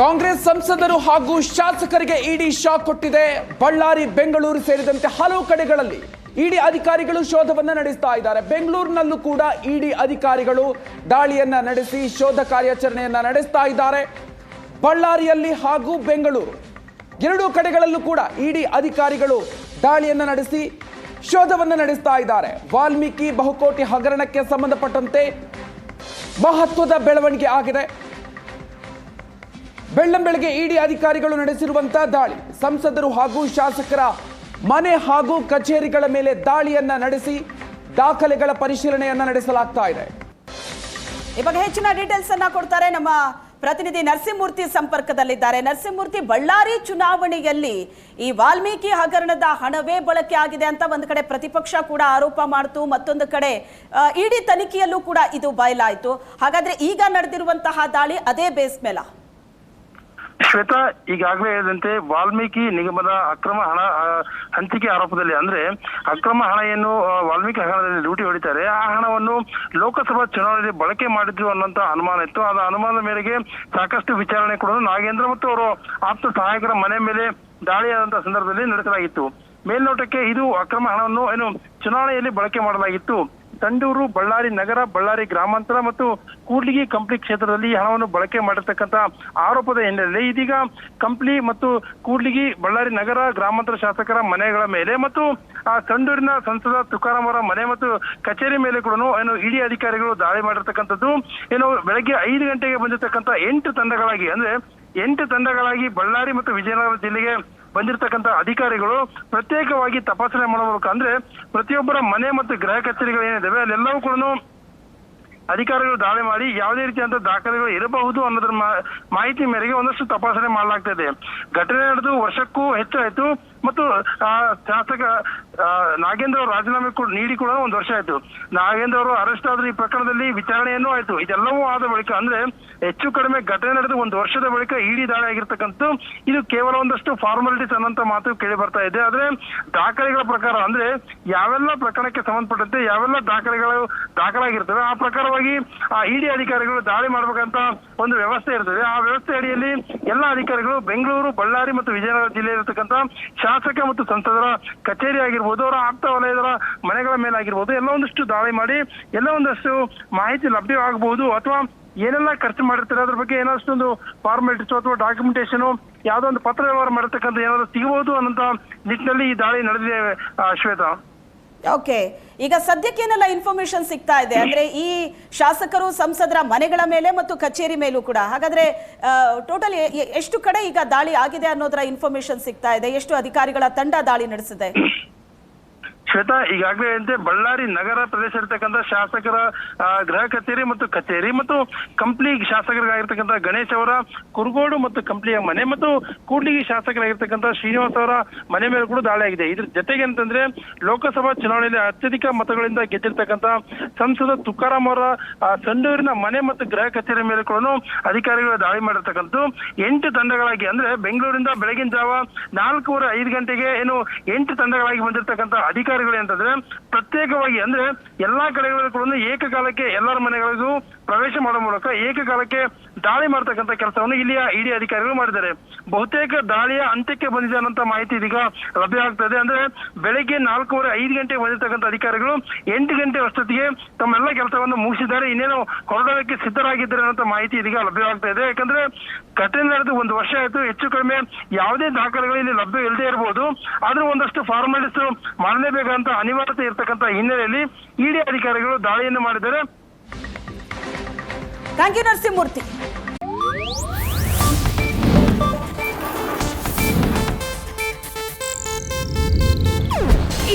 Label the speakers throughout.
Speaker 1: ಕಾಂಗ್ರೆಸ್ ಸಂಸದರು ಹಾಗೂ ಶಾಸಕರಿಗೆ ಇಡಿ ಶಾಕ್ ಕೊಟ್ಟಿದೆ. ಬಳ್ಳಾರಿ, ಬೆಂಗಳೂರು ಸೇರಿದಂತೆ ಹಲವು ಕಡೆಗಳಲ್ಲಿ ಇಡಿ ಅಧಿಕಾರಿಗಳು ಶೋಧವನ್ನ ನಡೆಸ್ತಾ ಇದ್ದಾರೆ. ಬೆಂಗಳೂರಿನಲ್ಲೂ ಕೂಡ ಇಡಿ ಅಧಿಕಾರಿಗಳು ದಾಳಿಯನ್ನ ನಡೆಸಿ ಶೋಧ ಕಾರ್ಯಾಚರಣೆಯನ್ನ ನಡೆಸ್ತಾ ಇದ್ದಾರೆ. ಬಳ್ಳಾರಿಯಲ್ಲಿ ಹಾಗೂ ಬೆಂಗಳೂರು ಎರಡೂ ಕಡೆಗಳಲ್ಲೂ ಕೂಡ ಇಡಿ ಅಧಿಕಾರಿಗಳು ದಾಳಿಯನ್ನ ನಡೆಸಿ ಶೋಧವನ್ನ ನಡೆಸ್ತಾ ಇದ್ದಾರೆ. ವಾಲ್ಮೀಕಿ ಬಹುಕೋಟಿ ಹಗರಣಕ್ಕೆ ಸಂಬಂಧಪಟ್ಟಂತೆ ಮಹತ್ವದ ಬೆಳವಣಿಗೆ ಆಗಿದೆ. ಬೆಳ್ಳಂಬೆಳಗ್ಗೆ ಇಡಿ ಅಧಿಕಾರಿಗಳು ನಡೆಸಿರುವಂತಹ ದಾಳಿ. ಸಂಸದರು ಹಾಗೂ ಶಾಸಕರ ಮನೆ ಹಾಗೂ ಕಚೇರಿಗಳ ಮೇಲೆ ದಾಳಿಯನ್ನ ನಡೆಸಿ ದಾಖಲೆಗಳ ಪರಿಶೀಲನೆಯನ್ನ ನಡೆಸಲಾಗ್ತಾ ಇದೆ.
Speaker 2: ಇವಾಗ ಹೆಚ್ಚಿನ ಡೀಟೇಲ್ಸ್ ಅನ್ನ ಕೊಡ್ತಾರೆ ನಮ್ಮ ಪ್ರತಿನಿಧಿ ನರಸಿಂಹಮೂರ್ತಿ ಸಂಪರ್ಕದಲ್ಲಿದ್ದಾರೆ. ನರಸಿಂಹಮೂರ್ತಿ, ಬಳ್ಳಾರಿ ಚುನಾವಣೆಯಲ್ಲಿ ಈ ವಾಲ್ಮೀಕಿ ಹಗರಣದ ಹಣವೇ ಬಳಕೆ ಆಗಿದೆ ಅಂತ ಒಂದು ಕಡೆ ಪ್ರತಿಪಕ್ಷ ಕೂಡ ಆರೋಪ ಮಾಡಿತು, ಮತ್ತೊಂದು ಕಡೆ ಇಡೀ ತನಿಖೆಯಲ್ಲೂ ಕೂಡ ಇದು ಬಯಲಾಯಿತು. ಹಾಗಾದ್ರೆ ಈಗ ನಡೆದಿರುವಂತಹ ದಾಳಿ ಅದೇ ಬೇಸ್ ಮೇಲ?
Speaker 3: ಶ್ವೇತಾ, ಈಗಾಗಲೇ ಹೇಳಿದಂತೆ ವಾಲ್ಮೀಕಿ ನಿಗಮದ ಅಕ್ರಮ ಹಣ ಹಂಚಿಕೆ ಆರೋಪದಲ್ಲಿ ಅಂದ್ರೆ ಅಕ್ರಮ ಹಣ ಏನು ವಾಲ್ಮೀಕಿ ಹಗರಣದಲ್ಲಿ ಲೂಟಿ ಹೊಡಿತಾರೆ. ಆ ಹಣವನ್ನು ಲೋಕಸಭಾ ಚುನಾವಣೆಯಲ್ಲಿ ಬಳಕೆ ಮಾಡಿದ್ರು ಅನ್ನೋಂತ ಅನುಮಾನ ಇತ್ತು. ಅದ ಅನುಮಾನದ ಮೇರೆಗೆ ಸಾಕಷ್ಟು ವಿಚಾರಣೆ ಕೂಡ ನಾಗೇಂದ್ರ ಮತ್ತು ಅವರು ಆಪ್ತ ಸಹಾಯಕರ ಮನೆ ಮೇಲೆ ದಾಳಿಯಾದಂತಹ ಸಂದರ್ಭದಲ್ಲಿ ನಡೆಸಲಾಗಿತ್ತು. ಮೇಲ್ನೋಟಕ್ಕೆ ಇದು ಅಕ್ರಮ ಹಣವನ್ನು ಏನು ಚುನಾವಣೆಯಲ್ಲಿ ಬಳಕೆ ಮಾಡಲಾಗಿತ್ತು. ತಂಡೂರು ಬಳ್ಳಾರಿ ನಗರ, ಬಳ್ಳಾರಿ ಗ್ರಾಮಾಂತರ ಮತ್ತು ಕೂಡ್ಲಿಗಿ ಕಂಪ್ಲಿ ಕ್ಷೇತ್ರದಲ್ಲಿ ಹಣವನ್ನು ಬಳಕೆ ಮಾಡಿರ್ತಕ್ಕಂಥ ಆರೋಪದ ಹಿನ್ನೆಲೆಯಲ್ಲಿ ಇದೀಗ ಕಂಪ್ಲಿ ಮತ್ತು ಕೂಡ್ಲಿಗಿ, ಬಳ್ಳಾರಿ ನಗರ ಗ್ರಾಮಾಂತರ ಶಾಸಕರ ಮನೆಗಳ ಮೇಲೆ ಮತ್ತು, ಆ, ತಂಡೂರಿನ ಸಂಸದ ಅವರ ಮನೆ ಮತ್ತು ಕಚೇರಿ ಮೇಲೆ ಕೂಡ ಏನು ಇಡಿ ಅಧಿಕಾರಿಗಳು ದಾಳಿ ಮಾಡಿರ್ತಕ್ಕಂಥದ್ದು. ಏನು ಬೆಳಗ್ಗೆ ಐದು ಗಂಟೆಗೆ ಬಂದಿರತಕ್ಕಂಥ ಎಂಟು ತಂಡಗಳಾಗಿ, ಅಂದ್ರೆ ಎಂಟು ತಂಡಗಳಾಗಿ ಬಳ್ಳಾರಿ ಮತ್ತು ವಿಜಯನಗರ ಜಿಲ್ಲೆಗೆ ಬಂದಿರತಕ್ಕಂತ ಅಧಿಕಾರಿಗಳು ಪ್ರತ್ಯೇಕವಾಗಿ ತಪಾಸಣೆ ಮಾಡಬೇಕು. ಅಂದ್ರೆ ಪ್ರತಿಯೊಬ್ಬರ ಮನೆ ಮತ್ತು ಗೃಹ ಕಚೇರಿಗಳು ಏನಿದಾವೆ ಅಲ್ಲೆಲ್ಲವೂ ಕೂಡ ಅಧಿಕಾರಿಗಳು ದಾಳಿ ಮಾಡಿ ಯಾವುದೇ ರೀತಿಯಂತ ದಾಖಲೆಗಳು ಇರಬಹುದು ಅನ್ನೋದ್ರ ಮಾಹಿತಿ ಮೇರೆಗೆ ಒಂದಷ್ಟು ತಪಾಸಣೆ ಮಾಡಲಾಗ್ತಾ ಇದೆ ಘಟನೆ ನಡೆದು ವರ್ಷಕ್ಕೂ ಹೆಚ್ಚಾಯ್ತು ಮತ್ತು ಆ, ಶಾಸಕ ನಾಗೇಂದ್ರ ಅವರು ರಾಜೀನಾಮೆ ನೀಡಿ ಕೂಡ ಒಂದು ವರ್ಷ ಆಯ್ತು. ನಾಗೇಂದ್ರ ಅವರು ಅರೆಸ್ಟ್ ಆದ್ರೆ ಈ ಪ್ರಕರಣದಲ್ಲಿ ವಿಚಾರಣೆಯನ್ನೂ ಆಯ್ತು. ಇದೆಲ್ಲವೂ ಆದ ಬಳಿಕ ಅಂದ್ರೆ ಹೆಚ್ಚು ಕಡಿಮೆ ಘಟನೆ ನಡೆದು ಒಂದು ವರ್ಷದ ಬಳಿಕ ಇಡಿ ದಾಳಿ ಆಗಿರ್ತಕ್ಕಂಥದ್ದು ಇದು ಕೇವಲ ಒಂದಷ್ಟು ಫಾರ್ಮಾಲಿಟೀಸ್ ಅನ್ನೋಂತ ಮಾತು ಕೇಳಿ ಬರ್ತಾ ಇದೆ. ಆದ್ರೆ ದಾಖಲೆಗಳ ಪ್ರಕಾರ ಅಂದ್ರೆ ಯಾವೆಲ್ಲ ಪ್ರಕರಣಕ್ಕೆ ಸಂಬಂಧಪಟ್ಟಂತೆ ಯಾವೆಲ್ಲ ದಾಖಲೆಗಳು ದಾಖಲಾಗಿರ್ತವೆ ಆ ಪ್ರಕಾರವಾಗಿ ಆ ಇಡಿ ಅಧಿಕಾರಿಗಳು ದಾಳಿ ಮಾಡಬೇಕಂತ ಒಂದು ವ್ಯವಸ್ಥೆ ಇರ್ತದೆ. ಆ ವ್ಯವಸ್ಥೆ ಅಡಿಯಲ್ಲಿ ಎಲ್ಲ ಅಧಿಕಾರಿಗಳು ಬೆಂಗಳೂರು, ಬಳ್ಳಾರಿ ಮತ್ತು ವಿಜಯನಗರ ಜಿಲ್ಲೆಯಲ್ಲಿರ್ತಕ್ಕಂಥ ಶಾಸಕ ಮತ್ತು ಸಂಸದರ ಕಚೇರಿ ಆಗಿರ್ಬೋದು, ಅವರ ಆಪ್ತ ವಲಯದರ ಮನೆಗಳ ಮೇಲಾಗಿರ್ಬೋದು ಎಲ್ಲ ಒಂದಷ್ಟು ದಾಳಿ ಮಾಡಿ ಎಲ್ಲ ಒಂದಷ್ಟು ಮಾಹಿತಿ ಲಭ್ಯವಾಗಬಹುದು ಅಥವಾ ಏನೆಲ್ಲ ಖರ್ಚು ಮಾಡಿರ್ತಾರೆ ಅದ್ರ ಬಗ್ಗೆ ಏನಾದಷ್ಟೊಂದು ಫಾರ್ಮಾಲಿಟೀಸ್ ಅಥವಾ ಡಾಕ್ಯುಮೆಂಟೇಶನ್ ಯಾವುದೋ ಒಂದು ಪತ್ರ ವ್ಯವಹಾರ ಮಾಡಿರ್ತಕ್ಕಂಥ ಏನಾದ್ರು ಸಿಗಬಹುದು ಅಂತ ನಿಟ್ಟಿನಲ್ಲಿ ಈ ದಾಳಿ ನಡೆದಿದೆ ಶ್ವೇತಾ.
Speaker 2: ಓಕೆ ಈಗ ಸದ್ಯಕ್ಕೇನೆಲ್ಲ ಇನ್ಫಾರ್ಮೇಶನ್ ಸಿಗ್ತಾ ಇದೆ? ಅಂದ್ರೆ ಈ ಶಾಸಕರು, ಸಂಸದರ ಮನೆಗಳ ಮೇಲೆ ಮತ್ತು ಕಚೇರಿ ಮೇಲೂ ಕೂಡ. ಹಾಗಾದ್ರೆ ಟೋಟಲ್ ಎಷ್ಟು ಕಡೆ ಈಗ ದಾಳಿ ಆಗಿದೆ ಅನ್ನೋದರ ಇನ್ಫಾರ್ಮೇಶನ್ ಸಿಗ್ತಾ ಇದೆ? ಎಷ್ಟು ಅಧಿಕಾರಿಗಳ ತಂಡ ದಾಳಿ ನಡೆಸಿದೆ?
Speaker 3: ಶ್ವೇತಾ, ಈಗಾಗಲೇ ಅಂತೆ ಬಳ್ಳಾರಿ ನಗರ ಪ್ರದೇಶ ಇರ್ತಕ್ಕಂಥ ಶಾಸಕರ ಗೃಹ ಕಚೇರಿ ಮತ್ತು ಕಚೇರಿ ಮತ್ತು ಕಂಪ್ಲಿ ಶಾಸಕರಾಗಿರ್ತಕ್ಕಂಥ ಗಣೇಶ್ ಅವರ, ಕುರುಗೋಡು ಮತ್ತು ಕಂಪ್ಲಿಯ ಮನೆ ಮತ್ತು ಕೂಡ್ಲಿಗಿ ಶಾಸಕರಾಗಿರ್ತಕ್ಕಂಥ ಶ್ರೀನಿವಾಸ್ ಅವರ ಮನೆ ಮೇಲೆ ಕೂಡ ದಾಳಿ ಆಗಿದೆ. ಇದ್ರ ಜೊತೆಗೆ ಅಂತಂದ್ರೆ ಲೋಕಸಭಾ ಚುನಾವಣೆಯಲ್ಲಿ ಅತ್ಯಧಿಕ ಮತಗಳಿಂದ ಗೆದ್ದಿರ್ತಕ್ಕಂಥ ಸಂಸದ ತುಕಾರಾಮ್ ಅವರ ಸಂಡೂರಿನ ಮನೆ ಮತ್ತು ಗೃಹ ಕಚೇರಿ ಮೇಲೆ ಕೂಡ ಅಧಿಕಾರಿಗಳು ದಾಳಿ ಮಾಡಿರ್ತಕ್ಕಂಥ ಎಂಟು ತಂಡಗಳಾಗಿ ಅಂದ್ರೆ ಬೆಂಗಳೂರಿಂದ ಬೆಳಗಿನ ಜಾವ ನಾಲ್ಕೂವರೆ ಐದು ಗಂಟೆಗೆ ಏನು ಎಂಟು ತಂಡಗಳಾಗಿ ಬಂದಿರತಕ್ಕಂಥ ಅಧಿಕಾರಿಗಳು ಅಂತಂದ್ರೆ ಪ್ರತ್ಯೇಕವಾಗಿ ಅಂದ್ರೆ ಎಲ್ಲಾ ಕಡೆಗಳಿಗೂ ಕೂಡ ಏಕಕಾಲಕ್ಕೆ ಎಲ್ಲರ ಮನೆಗಳಿಗೂ ಪ್ರವೇಶ ಮಾಡೋ ಮೂಲಕ ಏಕಕಾಲಕ್ಕೆ ದಾಳಿ ಮಾಡ್ತಕ್ಕಂಥ ಕೆಲಸವನ್ನು ಇಲ್ಲಿಯ ಇಡಿ ಅಧಿಕಾರಿಗಳು ಮಾಡಿದ್ದಾರೆ. ಬಹುತೇಕ ದಾಳಿಯ ಅಂತ್ಯಕ್ಕೆ ಬಂದಿದೆ ಅನ್ನೋ ಮಾಹಿತಿ ಇದೀಗ ಲಭ್ಯ ಆಗ್ತದೆ. ಅಂದ್ರೆ ಬೆಳಗ್ಗೆ ನಾಲ್ಕೂವರೆ ಐದು ಗಂಟೆಗೆ ಬಂದಿರತಕ್ಕಂಥ ಅಧಿಕಾರಿಗಳು ಎಂಟು ಗಂಟೆ ಅಷ್ಟೊತ್ತಿಗೆ ತಮ್ಮೆಲ್ಲ ಕೆಲಸವನ್ನು ಮುಗಿಸಿದ್ದಾರೆ. ಇನ್ನೇನು ಹೊರಡೋದಕ್ಕೆ ಸಿದ್ಧರಾಗಿದ್ದಾರೆ ಅನ್ನೋ ಮಾಹಿತಿ ಇದೀಗ ಲಭ್ಯವಾಗ್ತಾ ಇದೆ. ಯಾಕಂದ್ರೆ ಘಟನೆ ನಡೆದು ಒಂದು ವರ್ಷ ಆಯ್ತು. ಹೆಚ್ಚು ಕಡಿಮೆ ಯಾವುದೇ ದಾಖಲೆಗಳು ಇಲ್ಲಿ ಲಭ್ಯ ಇಲ್ಲದೆ ಇರಬಹುದು ಆದ್ರೂ ಒಂದಷ್ಟು ಫಾರ್ಮಾಲಿಟೀಸ್ ಮಾಡಲೇಬೇಕಂತ ಅನಿವಾರ್ಯತೆ ಇರತಕ್ಕಂತ ಹಿನ್ನೆಲೆಯಲ್ಲಿ ಇಡಿ ಅಧಿಕಾರಿಗಳು ದಾಳಿಯನ್ನು ಮಾಡಿದ್ದಾರೆ.
Speaker 2: ಥ್ಯಾಂಕ್ ಯು ನರಸಿಂಹಮೂರ್ತಿ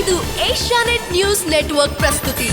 Speaker 4: ಇದು ಏಷ್ಯಾನೆಟ್ ನ್ಯೂಸ್ ನೆಟ್ವರ್ಕ್ ಪ್ರಸ್ತುತಿ.